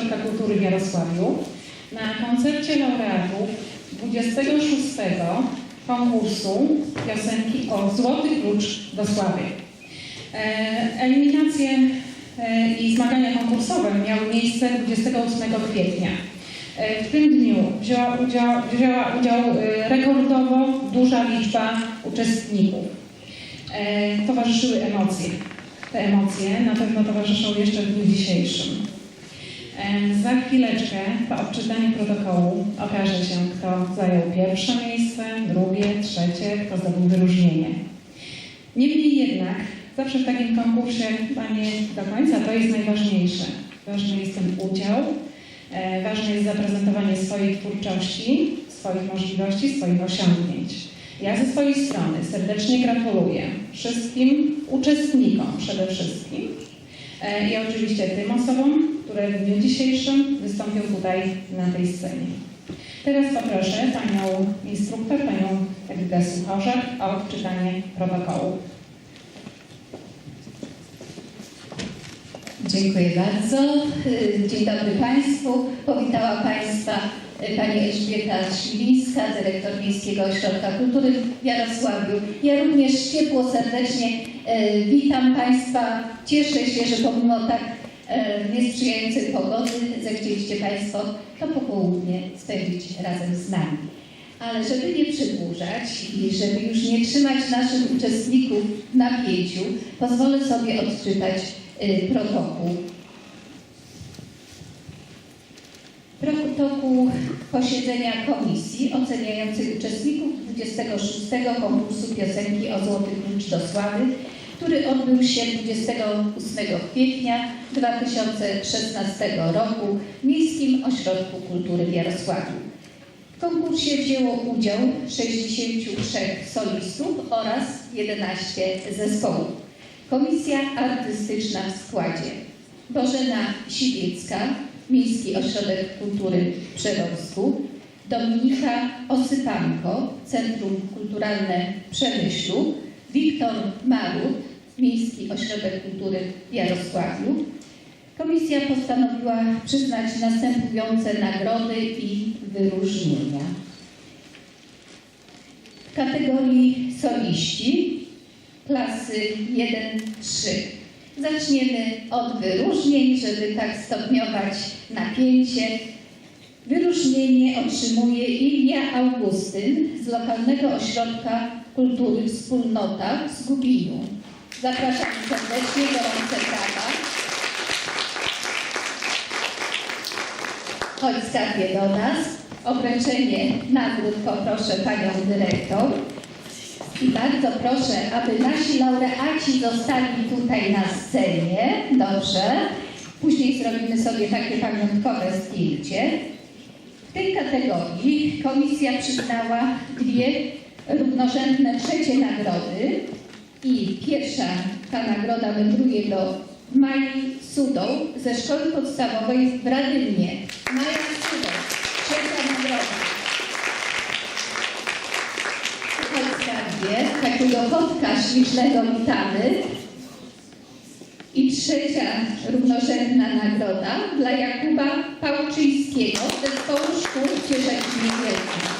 Ośrodka Kultury w Jarosławiu na koncercie laureatów 26. konkursu piosenki o Złoty Klucz do Sławy. E, Eliminacje e, i zmagania konkursowe miały miejsce 28 kwietnia. E, W tym dniu wzięła udział, wzięła udział rekordowo duża liczba uczestników. Towarzyszyły emocje. Te emocje na pewno towarzyszą jeszcze w dniu dzisiejszym. E, Za chwileczkę po odczytaniu protokołu okaże się, kto zajął pierwsze miejsce, drugie, trzecie, kto zdobył wyróżnienie. Niemniej jednak, zawsze w takim konkursie, chyba nie do końca, to jest najważniejsze. Ważny jest ten udział, e, ważne jest zaprezentowanie swojej twórczości, swoich możliwości, swoich osiągnięć. Ja ze swojej strony serdecznie gratuluję wszystkim uczestnikom przede wszystkim e, i oczywiście tym osobom, które w dniu dzisiejszym wystąpią tutaj na tej scenie. Teraz poproszę panią instruktor, panią Edytę Suchorzak o odczytanie protokołu. Dziękuję bardzo. Dzień dobry Państwu. Powitała Państwa Pani Elżbieta Śliwińska, dyrektor Miejskiego Ośrodka Kultury w Jarosławiu. Ja również ciepło, serdecznie e, witam Państwa. Cieszę się, że pomimo tak e, niesprzyjającej pogody zechcieliście Państwo to popołudnie spędzić razem z nami. Ale żeby nie przedłużać i żeby już nie trzymać naszych uczestników w napięciu, pozwolę sobie odczytać y, protokół. Protokół posiedzenia komisji oceniającej uczestników 26 konkursu piosenki o Złoty Klucz do Sławy, który odbył się 28 kwietnia 2016 roku w Miejskim Ośrodku Kultury w Jarosławiu. W konkursie wzięło udział 63 solistów oraz 11 zespołów. Komisja artystyczna w składzie Bożena Siwiecka, Miejski Ośrodek Kultury w Dominika Osypanko, Centrum Kulturalne Przemyślu, Wiktor Marut, Miejski Ośrodek Kultury w Jarosławiu. Komisja postanowiła przyznać następujące nagrody i wyróżnienia. W kategorii soliści klasy 1-3. Zaczniemy od wyróżnień, żeby tak stopniować napięcie. Wyróżnienie otrzymuje Ilia Augustyn z lokalnego ośrodka kultury Wspólnota z Gubinu. Zapraszam serdecznie, gorące brawa. Chodź skarbie do nas. O wręczenie nagród poproszę Panią Dyrektor. I bardzo proszę, aby nasi laureaci zostali tutaj na scenie. Dobrze. Później zrobimy sobie takie pamiątkowe zdjęcie. W tej kategorii komisja przyznała dwie równorzędne trzecie nagrody. I pierwsza ta nagroda wędruje do Mai Sudą ze szkoły podstawowej w Radymnie. Maja Sudą, trzecia nagroda. Tutaj skarbie takiego kotka ślicznego witamy. I trzecia równorzędna nagroda dla Jakuba Pałczyńskiego z zespołu szkół Cieszek Niewielki.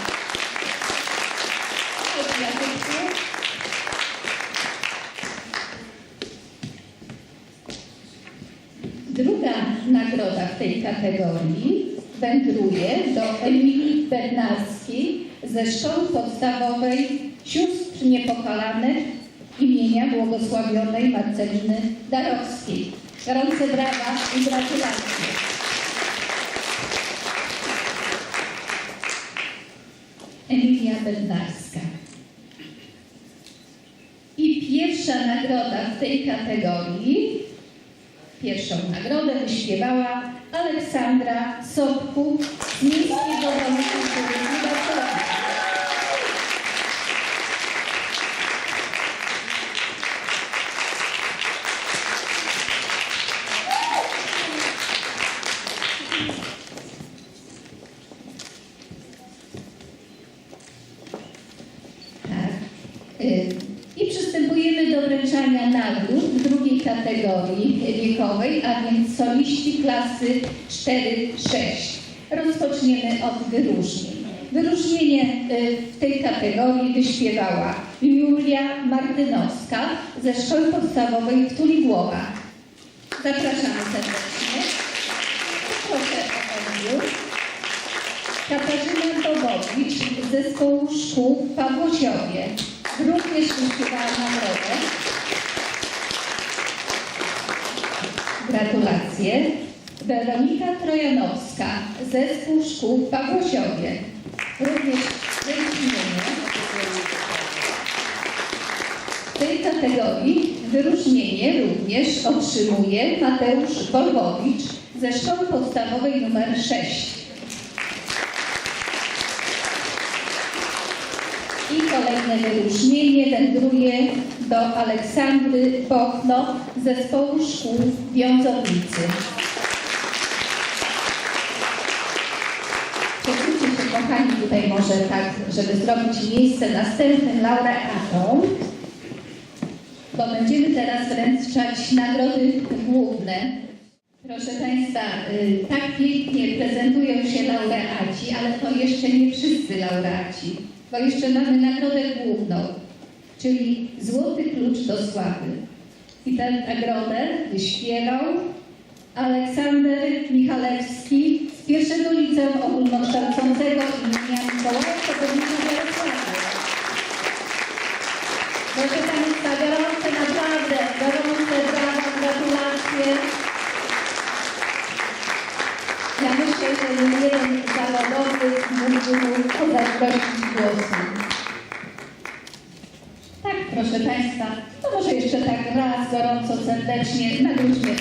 Druga nagroda w tej kategorii wędruje do Emilii Bernarskiej ze Szkoły Podstawowej Sióstr Niepokalanych imienia błogosławionej Marceliny Darowskiej. Gorące brawa i gratulacje. Emilia Bednarska. I pierwsza nagroda w tej kategorii, pierwszą nagrodę wyśpiewała Aleksandra Sobku z Miejskiego Domu Kultury w Wrocławiu. Tak. Y, I przystępujemy do wręczania nagród kategorii wiekowej, a więc soliści klasy 4-6. Rozpoczniemy od wyróżnień. Wyróżnienie y, w tej kategorii wyśpiewała Julia Martynowska ze Szkoły Podstawowej w Tuligłowa. Zapraszamy serdecznie. Proszę o odbiór. Katarzyna Bobowicz z zespołu szkół w Pawłosiowie. Również wyśpiewała nagrodę. Gratulacje. Weronika Trojanowska, zespół szkół w Pawłosiowie. Również wyróżnienie. W tej kategorii wyróżnienie również otrzymuje Mateusz Wolbowicz ze Szkoły Podstawowej nr 6. I kolejne wyróżnienie wędruje do Aleksandry Bochno z Zespołu Szkół Wiązownicy. Posłuchajcie się kochani tutaj może tak, żeby zrobić miejsce następnym laureatom, bo będziemy teraz wręczać nagrody główne. Proszę Państwa, y, tak pięknie prezentują się laureaci, ale to jeszcze nie wszyscy laureaci, bo jeszcze mamy nagrodę główną, czyli Złoty Klucz do Sławy. I tę nagrodę wyśpiewał Aleksander Michalewski z pierwszego liceum ogólnokształcącego imienia Mikołaja Kopernika w Jarosławiu. Proszę Państwa, gorące naprawdę, gorące brawa, gratulacje. Ja myślę, że nie jeden zawodowy mógłby mu pozazdrościć Tak, proszę Państwa, to może jeszcze tak raz gorąco, serdecznie nagródźmy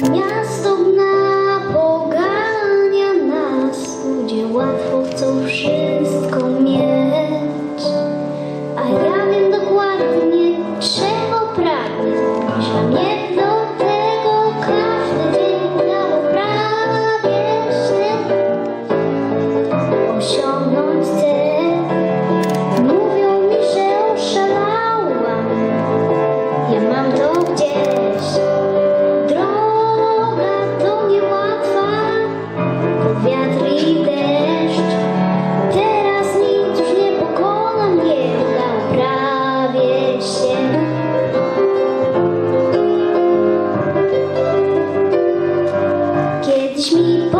Yeah. people.